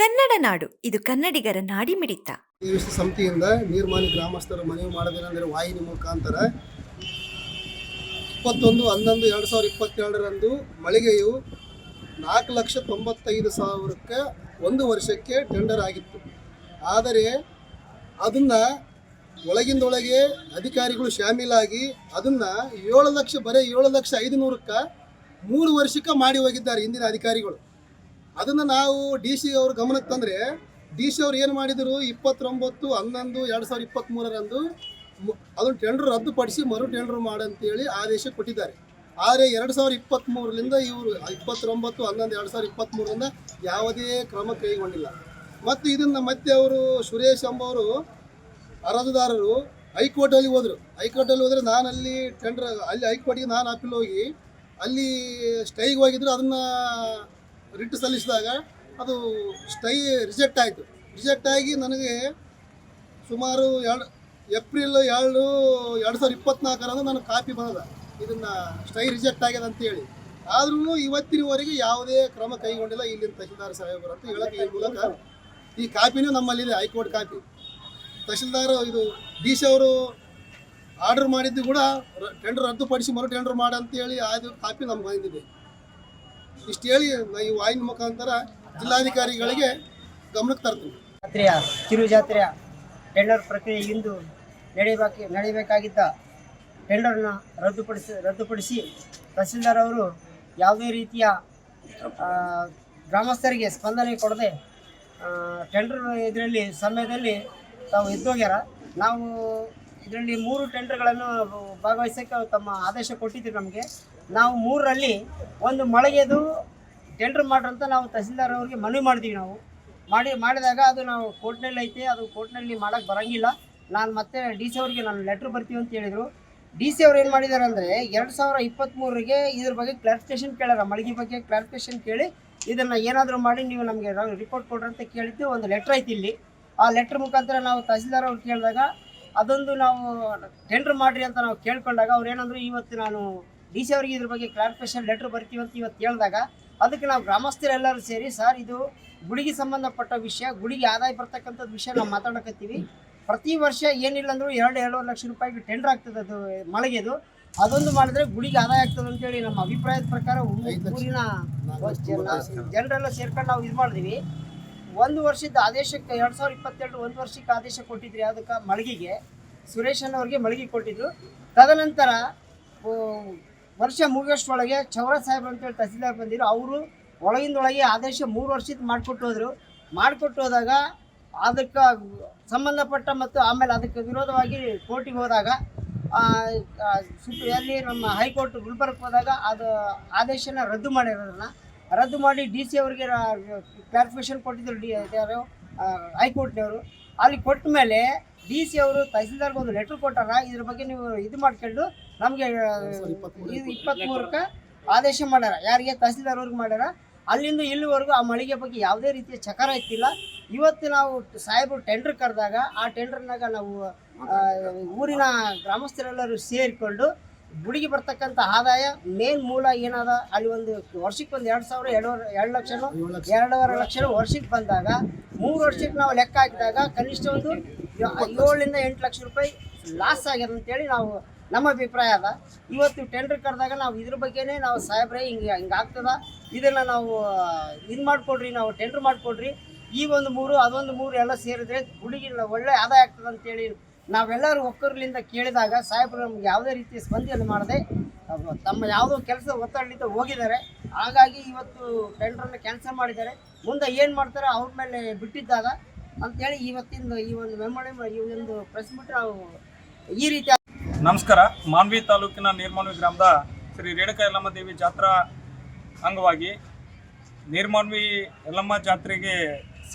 ಕನ್ನಡ ನಾಡು, ಇದು ಕನ್ನಡಿಗರ ನಾಡಿ ಮಿಡಿತ ಸಮಿತಿಯಿಂದ ನೀರ್ಮಾನಿ ಗ್ರಾಮಸ್ಥರು ಮನವಿ ಮಾಡೋದೇನೆಂದರೆ ವಾಹಿನಿ ಮುಖಾಂತರ ಇಪ್ಪತ್ತೊಂದು, ಹನ್ನೊಂದು, ಎರಡು ಸಾವಿರದ ಇಪ್ಪತ್ತೆರಡರಂದು ಮಳಿಗೆಯು ನಾಲ್ಕು ಲಕ್ಷ ತೊಂಬತ್ತೈದು ಸಾವಿರಕ್ಕೆ ಒಂದು ವರ್ಷಕ್ಕೆ ಟೆಂಡರ್ ಆಗಿತ್ತು. ಆದರೆ ಅದನ್ನು ಒಳಗಿಂದೊಳಗೆ ಅಧಿಕಾರಿಗಳು ಶಾಮೀಲಾಗಿ ಅದನ್ನು ಏಳು ಲಕ್ಷ, ಬರೀ ಏಳು ಲಕ್ಷ ಐದು ನೂರಕ್ಕೆ ಮೂರು ವರ್ಷಕ್ಕೆ ಮಾಡಿ ಹೋಗಿದ್ದಾರೆ ಹಿಂದಿನ ಅಧಿಕಾರಿಗಳು. ಅದನ್ನು ನಾವು ಡಿ ಸಿ ಅವ್ರ ಗಮನಕ್ಕೆ ತಂದರೆ ಡಿ ಸಿ ಅವ್ರು ಏನು ಮಾಡಿದರು? ಇಪ್ಪತ್ತೊಂಬತ್ತು, ಹನ್ನೊಂದು, ಎರಡು ಸಾವಿರದ ಇಪ್ಪತ್ತ್ಮೂರರಂದು ಮೂರರಂದು ಅದನ್ನು ಟೆಂಡರ್ ರದ್ದುಪಡಿಸಿ ಮರು ಟೆಂಡರ್ ಮಾಡಂತೇಳಿ ಆದೇಶ ಕೊಟ್ಟಿದ್ದಾರೆ. ಆದರೆ ಎರಡು ಸಾವಿರದ ಇಪ್ಪತ್ತ್ಮೂರರಿಂದ ಇವರು ಇಪ್ಪತ್ತೊಂಬತ್ತು, ಹನ್ನೊಂದು, ಎರಡು ಸಾವಿರದ ಇಪ್ಪತ್ತ್ಮೂರರಿಂದ ಯಾವುದೇ ಕ್ರಮ ಕೈಗೊಂಡಿಲ್ಲ. ಮತ್ತು ಇದನ್ನು ಮತ್ತೆ ಅವರು ಸುರೇಶ್ ಎಂಬವರು ಅರ್ಜದಾರರು ಹೈಕೋರ್ಟಲ್ಲಿ ಹೋದರು. ಹೈಕೋರ್ಟಲ್ಲಿ ಹೋದರೆ ನಾನು ಅಲ್ಲಿ ಟೆಂಡರ್ ಅಲ್ಲಿ ಹೈಕೋರ್ಟಿಗೆ ನಾನು ಅಪೀಲ್ ಹೋಗಿ ಅಲ್ಲಿ ಸ್ಟೈಗೆ ಹೋಗಿದ್ರು. ಅದನ್ನು ರಿಟ್ ಸಲ್ಲಿಸಿದಾಗ ಅದು ಸ್ಟೈ ರಿಜೆಕ್ಟ್ ಆಯಿತು. ರಿಜೆಕ್ಟ್ ಆಗಿ ನನಗೆ ಸುಮಾರು ಎರಡು ಏಪ್ರಿಲ್ ಎರಡು ಎರಡು ಸಾವಿರದ ಇಪ್ಪತ್ನಾಲ್ಕರಂದು ನಾನು ಕಾಪಿ ಬಂದದ. ಇದನ್ನು ಸ್ಟೈ ರಿಜೆಕ್ಟ್ ಆಗ್ಯದ ಅಂತೇಳಿ ಆದ್ರೂ ಇವತ್ತಿನವರೆಗೆ ಯಾವುದೇ ಕ್ರಮ ಕೈಗೊಂಡಿಲ್ಲ. ಇಲ್ಲಿನ ತಹಶೀಲ್ದಾರ್ ಸಾಹೇಬರು ಅಂತ ಹೇಳಕ್ಕೆ ಈ ಮೂಲಕ ಈ ಕಾಪಿನೂ ನಮ್ಮಲ್ಲಿದೆ, ಹೈಕೋರ್ಟ್ ಕಾಪಿ ತಹಶೀಲ್ದಾರ್ ಇದು ಡಿ ಸಿ ಅವರು ಆರ್ಡರ್ ಮಾಡಿದ್ದು ಕೂಡ ಟೆಂಡರ್ ರದ್ದುಪಡಿಸಿ ಮರು ಟೆಂಡರ್ ಮಾಡಂತೇಳಿ ಅದು ಕಾಪಿ ನಮ್ಗೆ ಬಂದಿದೆ ಇಷ್ಟು ಹೇಳಿ ಈ ವಾಯಿನ ಮುಖಾಂತರ ಜಿಲ್ಲಾಧಿಕಾರಿಗಳಿಗೆ ಗಮನಕ್ಕೆ ತರ್ತೀನಿ. ಜಾತ್ರೆಯ, ಕಿರು ಜಾತ್ರೆಯ ಟೆಂಡರ್ ಪ್ರಕ್ರಿಯೆ ಇಂದು ನಡೆಯಬೇಕು, ನಡೆಯಬೇಕಾಗಿದ್ದ ಟೆಂಡರ್ನ ರದ್ದುಪಡಿಸಿ ರದ್ದುಪಡಿಸಿ ತಹಸೀಲ್ದಾರ್ ಅವರು ಯಾವುದೇ ರೀತಿಯ ಗ್ರಾಮಸ್ಥರಿಗೆ ಸ್ಪಂದನೆ ಕೊಡದೆ ಟೆಂಡರ್ ಇದರಲ್ಲಿ ಸಮಯದಲ್ಲಿ ತಾವು ಎದ್ದೋಗ್ಯಾರ. ನಾವು ಇದರಲ್ಲಿ ಮೂರು ಟೆಂಡರ್ಗಳನ್ನು ಭಾಗವಹಿಸೋಕ್ಕೆ ತಮ್ಮ ಆದೇಶ ಕೊಟ್ಟಿದ್ರು ನಮಗೆ. ನಾವು ಮೂರರಲ್ಲಿ ಒಂದು ಮಳೆಗೆದು ಟೆಂಡರ್ ಮಾಡ್ರಂತ ನಾವು ತಹಸೀಲ್ದಾರ್ ಅವ್ರಿಗೆ ಮನವಿ ಮಾಡ್ತೀವಿ ನಾವು. ಮಾಡಿ, ಮಾಡಿದಾಗ ಅದು ನಾವು ಕೋರ್ಟ್ನಲ್ಲಿ ಐತೆ, ಅದು ಕೋರ್ಟ್ನಲ್ಲಿ ಮಾಡೋಕ್ಕೆ ಬರೋಂಗಿಲ್ಲ. ನಾನು ಮತ್ತೆ ಡಿ ಸಿ ಅವ್ರಿಗೆ ನಾನು ಲೆಟ್ರ್ ಬರ್ತೀವಿ ಅಂತ ಹೇಳಿದರು. ಡಿ ಸಿ ಅವ್ರು ಏನು ಮಾಡಿದ್ದಾರೆ ಅಂದರೆ ಎರಡು ಸಾವಿರ ಇಪ್ಪತ್ತ್ಮೂರಿಗೆ ಇದ್ರ ಬಗ್ಗೆ ಕ್ಲಾರಿಫಿಕೇಷನ್ ಕೇಳಾರ, ಮಳಿಗೆ ಬಗ್ಗೆ ಕ್ಲಾರಿಫಿಕೇಷನ್ ಕೇಳಿ ಇದನ್ನು ಏನಾದರೂ ಮಾಡಿ ನೀವು ನಮಗೆ ರಿಪೋರ್ಟ್ ಕೊಡ್ರಿ ಅಂತ ಕೇಳಿದ್ದು ಒಂದು ಲೆಟ್ರ್ ಐತಿ ಇಲ್ಲಿ. ಆ ಲೆಟ್ರ್ ಮುಖಾಂತರ ನಾವು ತಹಸೀಲ್ದಾರ್ ಅವ್ರು ಕೇಳಿದಾಗ ಅದೊಂದು ನಾವು ಟೆಂಡರ್ ಮಾಡಿರಿ ಅಂತ ನಾವು ಕೇಳ್ಕೊಂಡಾಗ ಅವ್ರು ಏನಂದ್ರು, ಇವತ್ತು ನಾನು ಡಿ ಸಿ ಅವ್ರಿಗೆ ಇದ್ರ ಬಗ್ಗೆ ಕ್ಲಾರಿಫಿಕೇಶನ್ ಲೆಟ್ರ್ ಬರ್ತೀವಿ ಅಂತ ಇವತ್ತು ಹೇಳಿದಾಗ, ಅದಕ್ಕೆ ನಾವು ಗ್ರಾಮಸ್ಥರೆಲ್ಲರೂ ಸೇರಿ, ಸರ್, ಇದು ಗುಡಿಗೆ ಸಂಬಂಧಪಟ್ಟ ವಿಷಯ ಗುಡಿಗೆ ಆದಾಯ ಬರ್ತಕ್ಕಂಥದ್ದು ವಿಷಯ ನಾವು ಮಾತಾಡಕತ್ತೀವಿ. ಪ್ರತಿ ವರ್ಷ ಏನಿಲ್ಲ ಅಂದ್ರೂ ಎರಡು, ಎರಡೂವರೆ ಲಕ್ಷ ರೂಪಾಯಿಗೆ ಟೆಂಡರ್ ಆಗ್ತದೆ ಅದು ಮಳೆಗೆದು ಅದೊಂದು ಮಾಡಿದ್ರೆ ಗುಡಿಗೆ ಆದಾಯ ಆಗ್ತದೆ ಅಂತೇಳಿ ನಮ್ಮ ಅಭಿಪ್ರಾಯದ ಪ್ರಕಾರ ಊರಿನ ಜನರೆಲ್ಲ ಸೇರ್ಕೊಂಡು ನಾವು ಇದು ಮಾಡಿದ್ವಿ ಒಂದು ವರ್ಷದ ಆದೇಶಕ್ಕೆ ಎರಡು ಸಾವಿರದ ಇಪ್ಪತ್ತೆರಡು ಒಂದು ವರ್ಷಕ್ಕೆ ಆದೇಶ ಕೊಟ್ಟಿದ್ರಿ, ಅದಕ್ಕೆ ಮಳಿಗೆಗೆ, ಸುರೇಶ್ ಅನ್ನೋರಿಗೆ ಮಳಿಗೆ ಕೊಟ್ಟಿದ್ರು. ತದನಂತರ ವರ್ಷ ಮುಗಿಯೋಷ್ಟೊಳಗೆ ಚೌರ ಸಾಹೇಬ್ರು ಅಂತೇಳಿ ತಹಸೀಲ್ದಾರ್ ಬಂದಿದ್ರು. ಅವರು ಒಳಗಿಂದೊಳಗೆ ಆದೇಶ ಮೂರು ವರ್ಷದ ಮಾಡಿಕೊಟ್ಟು ಹೋದರು. ಮಾಡಿಕೊಟ್ಟು ಹೋದಾಗ ಅದಕ್ಕೆ ಸಂಬಂಧಪಟ್ಟ ಮತ್ತು ಆಮೇಲೆ ಅದಕ್ಕೆ ವಿರೋಧವಾಗಿ ಕೋರ್ಟಿಗೆ ಹೋದಾಗ ಸುಪ್ರೀಂ ನಮ್ಮ ಹೈಕೋರ್ಟ್ ಗುಲ್ಬರ್ಗ್ ಹೋದಾಗ ಅದು ಆದೇಶನ ರದ್ದು ಮಾಡಿರೋದನ್ನ ರದ್ದು ಮಾಡಿ ಡಿ ಸಿ ಅವರಿಗೆ ಕ್ಲಾರಿಫಿಕೇಶನ್ ಕೊಟ್ಟಿದ್ರು ಡಿ ಯಾರು? ಹೈಕೋರ್ಟ್ನವರು. ಅಲ್ಲಿ ಕೊಟ್ಟ ಮೇಲೆ ಡಿ ಸಿ ಅವರು ತಹಸೀಲ್ದಾರ್ಗೆ ಒಂದು ಲೆಟ್ರ್ ಕೊಟ್ಟಾರ. ಇದ್ರ ಬಗ್ಗೆ ನೀವು ಇದು ಮಾಡ್ಕೊಂಡು ನಮಗೆ ಇದು ಇಪ್ಪತ್ತ್ಮೂರಕ್ಕೆ ಆದೇಶ ಮಾಡ್ಯಾರ. ಯಾರಿಗೆ? ತಹಸೀಲ್ದಾರ್ ಅವ್ರಿಗೆ ಮಾಡ್ಯಾರ. ಅಲ್ಲಿಂದ ಇಲ್ಲಿವರೆಗೂ ಆ ಮಳಿಗೆ ಬಗ್ಗೆ ಯಾವುದೇ ರೀತಿಯ ಚಕಾರ ಇತ್ತಿಲ್ಲ ಇವತ್ತು ನಾವು ಸಾಹೇಬರು ಟೆಂಡರ್ ಕರೆದಾಗ ಆ ಟೆಂಡರ್ನಾಗ ನಾವು ಊರಿನ ಗ್ರಾಮಸ್ಥರೆಲ್ಲರೂ ಸೇರಿಕೊಂಡು ಗುಡಿಗೆ ಬರ್ತಕ್ಕಂಥ ಆದಾಯ ಮೇನ್ ಮೂಲ ಏನದ? ಅಲ್ಲಿ ಒಂದು ವರ್ಷಕ್ಕೆ ಒಂದು ಎರಡು ಸಾವಿರ ಎರಡೂವರೆ ಎರಡು ಲಕ್ಷನೋ? ಎರಡೂವರೆ ಲಕ್ಷ ವರ್ಷಕ್ಕೆ ಬಂದಾಗ ಮೂರು ವರ್ಷಕ್ಕೆ ನಾವು ಲೆಕ್ಕ ಹಾಕಿದಾಗ ಕನಿಷ್ಠ ಒಂದು ಏಳರಿಂದ ಎಂಟು ಲಕ್ಷ ರೂಪಾಯಿ ಲಾಸ್ ಆಗ್ಯದ ಅಂತೇಳಿ ನಾವು ನಮ್ಮ ಅಭಿಪ್ರಾಯ ಅದ. ಇವತ್ತು ಟೆಂಡರ್ ಕರೆದಾಗ ನಾವು ಇದ್ರ ಬಗ್ಗೆನೇ ನಾವು ಸಾಹೇಬ್ರೆ ಹಿಂಗೆ ಹಿಂಗೆ ಆಗ್ತದ. ಇದನ್ನು ನಾವು ಇದು ಮಾಡಿಕೊಡ್ರಿ ನಾವು ಟೆಂಡರ್ ಮಾಡಿಕೊಡ್ರಿ. ಈ ಒಂದು ಮೂರು ಅದೊಂದು ಮೂರು ಎಲ್ಲ ಸೇರಿದ್ರೆ ಗುಡಿಗೆ ಒಳ್ಳೆ ಆದಾಯ ಆಗ್ತದೆ ಅಂತೇಳಿ ನಾವೆಲ್ಲರೂ ಒಕ್ಕರ್ಲಿಂದ ಕೇಳಿದಾಗ ಸಾಹೇಬರು ನಮ್ಗೆ ಯಾವುದೇ ರೀತಿ ಸ್ಪಂದನೆ ಮಾಡದೆ ತಮ್ಮ ಯಾವುದೋ ಕೆಲಸ ಒತ್ತಡಲಿಂದ ಹೋಗಿದ್ದಾರೆ. ಹಾಗಾಗಿ ಇವತ್ತು ಟೆಂಡರನ್ನು ಕ್ಯಾನ್ಸಲ್ ಮಾಡಿದ್ದಾರೆ. ಮುಂದೆ ಏನು ಮಾಡ್ತಾರೆ ಅವ್ರ ಮೇಲೆ ಬಿಟ್ಟಿದ್ದಾಗ ಅಂತೇಳಿ ಇವತ್ತಿಂದ ಈ ಒಂದು ಮೆಮೊರಿ ಈ ಒಂದು ಪ್ರೆಸ್ ಮೀಟ್ ನಾವು ಈ ರೀತಿ ನಮಸ್ಕಾರ. ಮಾನ್ವಿ ತಾಲೂಕಿನ ನೀರ್ಮಾನ್ವಿ ಗ್ರಾಮದ ಶ್ರೀ ರೇಣುಕಾ ಯಲ್ಲಮ್ಮ ದೇವಿ ಜಾತ್ರಾ ಅಂಗವಾಗಿ ನೀರ್ಮಾನ್ವಿ ಯಲ್ಲಮ್ಮ ಜಾತ್ರೆಗೆ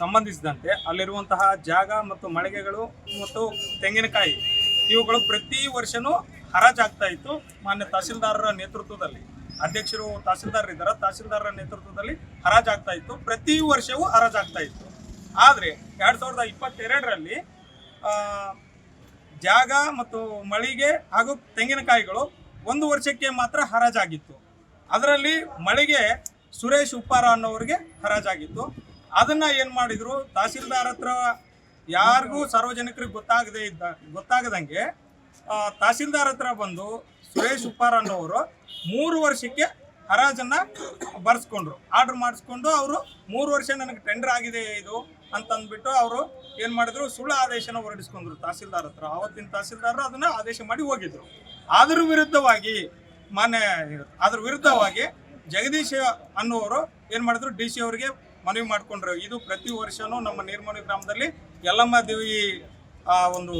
ಸಂಬಂಧಿಸಿದಂತೆ ಅಲ್ಲಿರುವಂತಹ ಜಾಗ ಮತ್ತು ಮಳಿಗೆಗಳು ಮತ್ತು ತೆಂಗಿನಕಾಯಿ, ಇವುಗಳು ಪ್ರತಿ ವರ್ಷನೂ ಹರಾಜಾಗ್ತಾ ಇತ್ತು. ಮಾನ್ಯ ತಹಸೀಲ್ದಾರರ ನೇತೃತ್ವದಲ್ಲಿ, ಅಧ್ಯಕ್ಷರು ತಹಸೀಲ್ದಾರ್ ಇದ್ದಾರೆ? ತಹಸೀಲ್ದಾರರ ನೇತೃತ್ವದಲ್ಲಿ ಹರಾಜಾಗ್ತಾ ಇತ್ತು. ಪ್ರತಿ ವರ್ಷವೂ ಹರಾಜಾಗ್ತಾ ಇತ್ತು. ಆದರೆ ಎರಡು ಸಾವಿರದ ಇಪ್ಪತ್ತೆರಡರಲ್ಲಿ ಜಾಗ ಮತ್ತು ಮಳಿಗೆ ಹಾಗೂ ತೆಂಗಿನಕಾಯಿಗಳು ಒಂದು ವರ್ಷಕ್ಕೆ ಮಾತ್ರ ಹರಾಜಾಗಿತ್ತು. ಅದರಲ್ಲಿ ಮಳಿಗೆ ಸುರೇಶ್ ಉಪ್ಪಾರ ಅನ್ನೋರಿಗೆ ಹರಾಜಾಗಿತ್ತು. ಅದನ್ನ ಏನ್ ಮಾಡಿದ್ರು? ತಹಸೀಲ್ದಾರ್ ಹತ್ರ ಯಾರಿಗೂ ಸಾರ್ವಜನಿಕರಿಗೆ ಗೊತ್ತಾಗದೇ ಇದ್ದ, ಗೊತ್ತಾಗದಂಗೆ ತಹಸೀಲ್ದಾರ್ ಹತ್ರ ಬಂದು ಸುರೇಶ್ ಉಪ್ಪಾರ್ ಅನ್ನೋರು ಮೂರು ವರ್ಷಕ್ಕೆ ಹರಾಜನ್ನ ಬರ್ಸ್ಕೊಂಡ್ರು. ಆರ್ಡರ್ ಮಾಡಿಸ್ಕೊಂಡು ಅವರು ಮೂರು ವರ್ಷ ನನಗೆ ಟೆಂಡರ್ ಆಗಿದೆ ಇದು ಅಂತಂದ್ಬಿಟ್ಟು ಅವರು ಏನು ಮಾಡಿದ್ರು? ಸುಳ್ಳು ಆದೇಶನ ಹೊರಡಿಸ್ಕೊಂಡ್ರು ತಹಸೀಲ್ದಾರ್ ಹತ್ರ. ಅವತ್ತಿನ ತಹಸೀಲ್ದಾರ್ ಅದನ್ನ ಆದೇಶ ಮಾಡಿ ಹೋಗಿದ್ರು. ಅದ್ರ ವಿರುದ್ಧವಾಗಿ, ಮಾನ್ಯ ಅದ್ರ ವಿರುದ್ಧವಾಗಿ ಜಗದೀಶ್ ಅನ್ನುವರು ಏನು ಮಾಡಿದ್ರು? ಡಿ ಸಿ ಅವರಿಗೆ ಮನವಿ ಮಾಡ್ಕೊಂಡ್ರು ಇದು ಪ್ರತಿ ವರ್ಷನೂ ನಮ್ಮ ನೀರ್ಮಣಿ ಗ್ರಾಮದಲ್ಲಿ ಯಲ್ಲಮ್ಮ ದೇವಿ, ಆ, ಒಂದು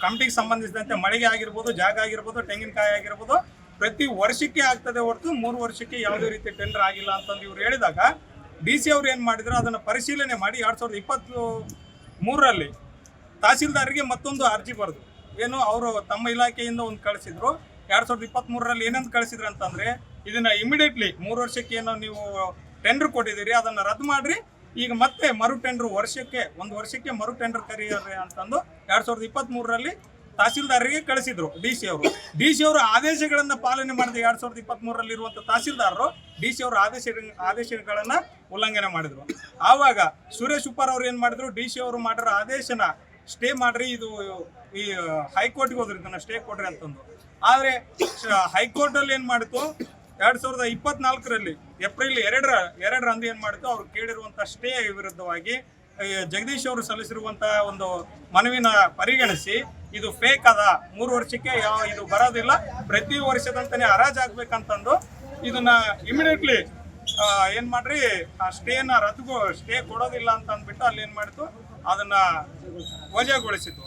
ಕಮಿಟಿಗೆ ಸಂಬಂಧಿಸಿದಂತೆ ಮಳೆಗೆ ಆಗಿರ್ಬೋದು, ಜಾಗ ಆಗಿರ್ಬೋದು, ತೆಂಗಿನಕಾಯಿ ಆಗಿರ್ಬೋದು, ಪ್ರತಿ ವರ್ಷಕ್ಕೆ ಆಗ್ತದೆ ಹೊರತು ಮೂರು ವರ್ಷಕ್ಕೆ ಯಾವುದೇ ರೀತಿ ಟೆಂಡರ್ ಆಗಿಲ್ಲ ಅಂತಂದು ಇವ್ರು ಹೇಳಿದಾಗ ಡಿ ಸಿ ಅವ್ರು ಏನು ಮಾಡಿದ್ರು, ಅದನ್ನು ಪರಿಶೀಲನೆ ಮಾಡಿ ಎರಡು ಸಾವಿರದ ಇಪ್ಪತ್ತು ಮೂರರಲ್ಲಿ ತಹಸೀಲ್ದಾರ್ಗೆ ಮತ್ತೊಂದು ಅರ್ಜಿ ಬರೆದು, ಏನು ಅವರು ತಮ್ಮ ಇಲಾಖೆಯಿಂದ ಒಂದು ಕಳಿಸಿದ್ರು, ಎರಡು ಸಾವಿರದ ಇಪ್ಪತ್ತ್ ಮೂರರಲ್ಲಿ ಏನಂತ ಕಳಿಸಿದ್ರು ಅಂತಂದರೆ ಇದನ್ನು ಇಮಿಡಿಯೇಟ್ಲಿ ಮೂರು ವರ್ಷಕ್ಕೆ ಏನೋ ನೀವು ಟೆಂಡರ್ ಕೊಟ್ಟಿದ್ದೀರಿ, ಅದನ್ನು ರದ್ದು ಮಾಡಿರಿ. ಈಗ ಮತ್ತೆ ಮರು ಟೆಂಡರ್ ವರ್ಷಕ್ಕೆ, ಒಂದು ವರ್ಷಕ್ಕೆ ಮರು ಟೆಂಡರ್ ಕರೀರಿ ಅಂತಂದು ಎರಡು ಸಾವಿರದ ಇಪ್ಪತ್ತ್ ಮೂರರಲ್ಲಿ ತಹಸೀಲ್ದಾರರಿಗೆ ಕಳಿಸಿದ್ರು ಡಿ ಸಿ ಅವರು. ಡಿ ಸಿ ಅವರು ಆದೇಶಗಳನ್ನು ಪಾಲನೆ ಮಾಡಿದ ಎರಡ್ ಸಾವಿರದ ಇಪ್ಪತ್ತ್ ಇರುವಂತ ತಹಸೀಲ್ದಾರರು ಡಿ ಸಿ ಅವರ ಆದೇಶ, ಆದೇಶಗಳನ್ನು ಉಲ್ಲಂಘನೆ ಮಾಡಿದ್ರು. ಆವಾಗ ಸುರೇಶ್ ಉಪ್ಪಾರ್ ಅವ್ರು ಏನ್ ಮಾಡಿದ್ರು? ಡಿ ಸಿ ಅವರು ಮಾಡಿರೋ ಆದೇಶನ ಸ್ಟೇ ಮಾಡ್ರಿ, ಇದು ಈ ಹೈಕೋರ್ಟ್ಗೆ ಹೋದ್ರಿ, ಇದನ್ನ ಸ್ಟೇ ಕೊಡ್ರಿ ಅಂತಂದು. ಆದರೆ ಹೈಕೋರ್ಟ್ ಅಲ್ಲಿ ಏನ್ ಮಾಡಿತು? ಎರಡು ಸಾವಿರದ ಇಪ್ಪತ್ನಾಲ್ಕರಲ್ಲಿ ಏಪ್ರಿಲ್ ಎರಡರ ಎರಡರಂದು ಏನು ಮಾಡಿತು? ಅವ್ರು ಕೇಳಿರುವಂಥ ಸ್ಟೇ ವಿರುದ್ಧವಾಗಿ ಜಗದೀಶ್ ಅವರು ಸಲ್ಲಿಸಿರುವಂತಹ ಒಂದು ಮನವಿನ ಪರಿಗಣಿಸಿ, ಇದು ಫೇಕ್ ಅದ, ಮೂರು ವರ್ಷಕ್ಕೆ ಯಾವ ಇದು ಬರೋದಿಲ್ಲ, ಪ್ರತಿ ವರ್ಷದಂತಾನೆ ಹರಾಜಾಗಬೇಕಂತಂದು ಇದನ್ನ ಇಮಿಡಿಯೇಟ್ಲಿ ಏನ್ ಮಾಡ್ರಿ, ಆ ಸ್ಟೇನ ರದ್ದು ಸ್ಟೇ ಕೊಡೋದಿಲ್ಲ ಅಂತ ಅಂದ್ಬಿಟ್ಟು ಅಲ್ಲಿ ಏನ್ ಮಾಡಿತು? ಅದನ್ನ ವಜಾಗೊಳಿಸಿತು.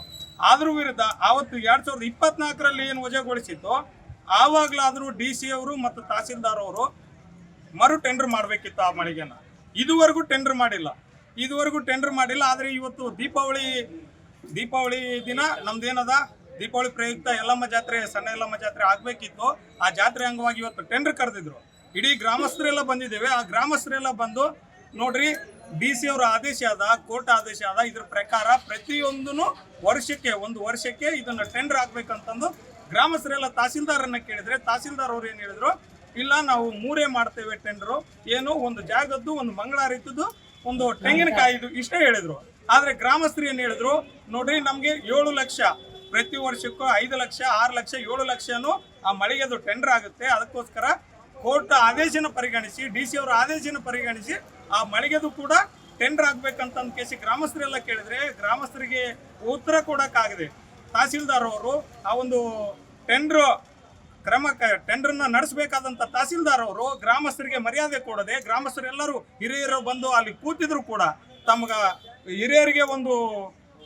ಅದ್ರ ವಿರುದ್ಧ, ಆವತ್ತು ಎರಡ್ ಸಾವಿರದ ಇಪ್ಪತ್ನಾಲ್ಕರಲ್ಲಿ ಏನು ವಜಾಗೊಳಿಸಿತ್ತು? ಆವಾಗ್ಲಾದ್ರೂ ಡಿ ಸಿ ಅವರು ಮತ್ತು ತಹಸೀಲ್ದಾರ್ ಅವರು ಮರು ಟೆಂಡರ್ ಮಾಡಬೇಕಿತ್ತು ಆ ಮಳಿಗೆನ. ಇದುವರೆಗೂ ಟೆಂಡರ್ ಮಾಡಿಲ್ಲ. ಇದುವರೆಗೂ ಟೆಂಡರ್ ಮಾಡಿಲ್ಲ, ಆದರೆ ಇವತ್ತು ದೀಪಾವಳಿ ದೀಪಾವಳಿ ದಿನ ನಮ್ದೇನದ? ದೀಪಾವಳಿ ಪ್ರಯುಕ್ತ ಎಲ್ಲಮ್ಮ ಜಾತ್ರೆ, ಸಣ್ಣ ಎಲ್ಲಮ್ಮ ಜಾತ್ರೆ ಆಗಬೇಕಿತ್ತು. ಆ ಜಾತ್ರೆ ಅಂಗವಾಗಿ ಇವತ್ತು ಟೆಂಡರ್ ಕರೆದಿದ್ರು. ಇಡೀ ಗ್ರಾಮಸ್ಥರೆಲ್ಲ ಬಂದಿದ್ದೇವೆ. ಆ ಗ್ರಾಮಸ್ಥರೆಲ್ಲ ಬಂದು ನೋಡ್ರಿ ಡಿ ಸಿ ಅವರ ಆದೇಶ ಆದ ಕೋರ್ಟ್ ಆದೇಶ ಆದ ಇದ್ರ ಪ್ರಕಾರ ಪ್ರತಿಯೊಂದೂ ವರ್ಷಕ್ಕೆ, ಒಂದು ವರ್ಷಕ್ಕೆ ಇದನ್ನು ಟೆಂಡರ್ ಆಗ್ಬೇಕಂತಂದು ಗ್ರಾಮಸ್ಥರೆಲ್ಲ ತಹಸೀಲ್ದಾರನ್ನ ಕೇಳಿದ್ರೆ, ತಹಸೀಲ್ದಾರ್ ಅವ್ರು ಏನು ಹೇಳಿದ್ರು? ಇಲ್ಲ, ನಾವು ಮೂರೇ ಮಾಡ್ತೇವೆ ಟೆಂಡರು ಏನು ಒಂದು ಜಾಗದ್ದು, ಒಂದು ಮಂಗಳಾರಿತದ್ದು, ಒಂದು ತೆಂಗಿನಕಾಯಿದು ಇಷ್ಟೇ ಹೇಳಿದ್ರು. ಆದರೆ ಗ್ರಾಮಸ್ಥರು ಏನ್ ಹೇಳಿದ್ರು? ನೋಡ್ರಿ, ನಮಗೆ ಏಳು ಲಕ್ಷ. ಪ್ರತಿ ವರ್ಷಕ್ಕೂ ಐದು ಲಕ್ಷ, ಆರು ಲಕ್ಷ, ಏಳು ಲಕ್ಷನು ಆ ಮಳಿಗೆದು ಟೆಂಡರ್ ಆಗುತ್ತೆ. ಅದಕ್ಕೋಸ್ಕರ ಕೋರ್ಟ್ ಆದೇಶನ ಪರಿಗಣಿಸಿ ಡಿ ಸಿ ಅವರ ಆದೇಶನ ಪರಿಗಣಿಸಿ ಆ ಮಳಿಗೆದು ಕೂಡ ಟೆಂಡರ್ ಆಗ್ಬೇಕಂತ ಅಂದ್ ಕೇಸಿ ಗ್ರಾಮಸ್ಥರೆಲ್ಲ ಕೇಳಿದ್ರೆ ಗ್ರಾಮಸ್ಥರಿಗೆ ಉತ್ತರ ಕೊಡೋಕ್ಕಾಗದೆ ತಹಸೀಲ್ದಾರ್ ಅವರು ಆ ಒಂದು ಟೆಂಡರ್ ಕ್ರಮ ಟೆಂಡರ್ನ ನಡೆಸಬೇಕಾದಂತ ತಹಸೀಲ್ದಾರ್ ಅವರು ಗ್ರಾಮಸ್ಥರಿಗೆ ಮರ್ಯಾದೆ ಕೊಡದೆ ಗ್ರಾಮಸ್ಥರೆಲ್ಲರೂ ಹಿರಿಯರು ಬಂದು ಅಲ್ಲಿ ಕೂತಿದ್ರು ಕೂಡ ತಮ್ಗ ಹಿರಿಯರಿಗೆ ಒಂದು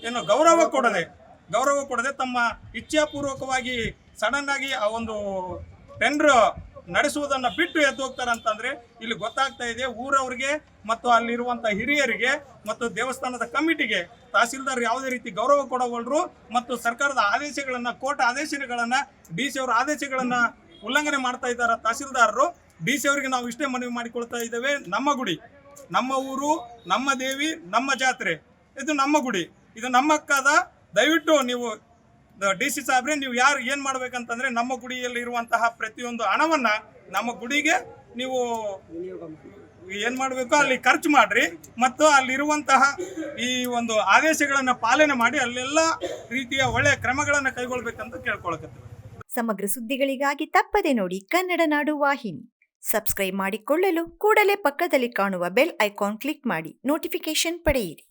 ಏನು ಗೌರವ ಕೊಡದೆ ಗೌರವ ಕೊಡದೆ ತಮ್ಮ ಇಚ್ಛಾಪೂರ್ವಕವಾಗಿ ಸಡನ್ ಆಗಿ ಆ ಒಂದು ಟೆಂಡರ್ ನಡೆಸುವುದನ್ನ ಬಿಟ್ಟು ಎದ್ದು ಹೋಗ್ತಾರೆ ಅಂತಂದ್ರೆ ಇಲ್ಲಿ ಗೊತ್ತಾಗ್ತಾ ಇದೆ ಊರವರಿಗೆ ಮತ್ತು ಅಲ್ಲಿರುವಂಥ ಹಿರಿಯರಿಗೆ ಮತ್ತು ದೇವಸ್ಥಾನದ ಕಮಿಟಿಗೆ ತಹಸೀಲ್ದಾರ್ ಯಾವುದೇ ರೀತಿ ಗೌರವ ಕೊಡವಲ್ರು ಮತ್ತು ಸರ್ಕಾರದ ಆದೇಶಗಳನ್ನು, ಕೋರ್ಟ್ ಆದೇಶಗಳನ್ನು, ಡಿ ಸಿ ಅವರ ಆದೇಶಗಳನ್ನು ಉಲ್ಲಂಘನೆ ಮಾಡ್ತಾ ಇದ್ದಾರೆ ತಹಸೀಲ್ದಾರರು, ಡಿ ಸಿ ಅವರಿಗೆ ನಾವು ಇಷ್ಟೇ ಮನವಿ ಮಾಡಿಕೊಳ್ತಾ ಇದ್ದೇವೆ. ನಮ್ಮ ಗುಡಿ, ನಮ್ಮ ಊರು, ನಮ್ಮ ದೇವಿ, ನಮ್ಮ ಜಾತ್ರೆ, ಇದು ನಮ್ಮ ಗುಡಿ. ಇದು ನಮ್ಮ ಅಕ್ಕದ ದಯವಿಟ್ಟು ನೀವು ಡಿ ಸಿ ಸಾಹೇಬ್ರೆ ನೀವು ಯಾರು ಏನು ಮಾಡ್ಬೇಕಂತಂದ್ರೆ ನಮ್ಮ ಗುಡಿಯಲ್ಲಿ ಇರುವಂತಹ ಪ್ರತಿಯೊಂದು ಹಣವನ್ನು ನಮ್ಮ ಗುಡಿಗೆ ನೀವು ಏನು ಮಾಡಬೇಕು? ಅಲ್ಲಿ ಖರ್ಚು ಮಾಡ್ರಿ. ಮತ್ತು ಅಲ್ಲಿರುವಂತಹ ಈ ಒಂದು ಆದೇಶಗಳನ್ನು ಪಾಲನೆ ಮಾಡಿ ಅಲ್ಲೆಲ್ಲ ರೀತಿಯ ಒಳ್ಳೆಯ ಕ್ರಮಗಳನ್ನು ಕೈಗೊಳ್ಬೇಕಂತ ಕೇಳ್ಕೊಳಕತ್ತೀವಿ. ಸಮಗ್ರ ಸುದ್ದಿಗಳಿಗಾಗಿ ತಪ್ಪದೆ ನೋಡಿ ಕನ್ನಡ ನಾಡು ವಾಹಿನಿ. ಸಬ್ಸ್ಕ್ರೈಬ್ ಮಾಡಿಕೊಳ್ಳಲು ಕೂಡಲೇ ಪಕ್ಕದಲ್ಲಿ ಕಾಣುವ ಬೆಲ್ ಐಕಾನ್ ಕ್ಲಿಕ್ ಮಾಡಿ ನೋಟಿಫಿಕೇಶನ್ ಪಡೆಯಿರಿ.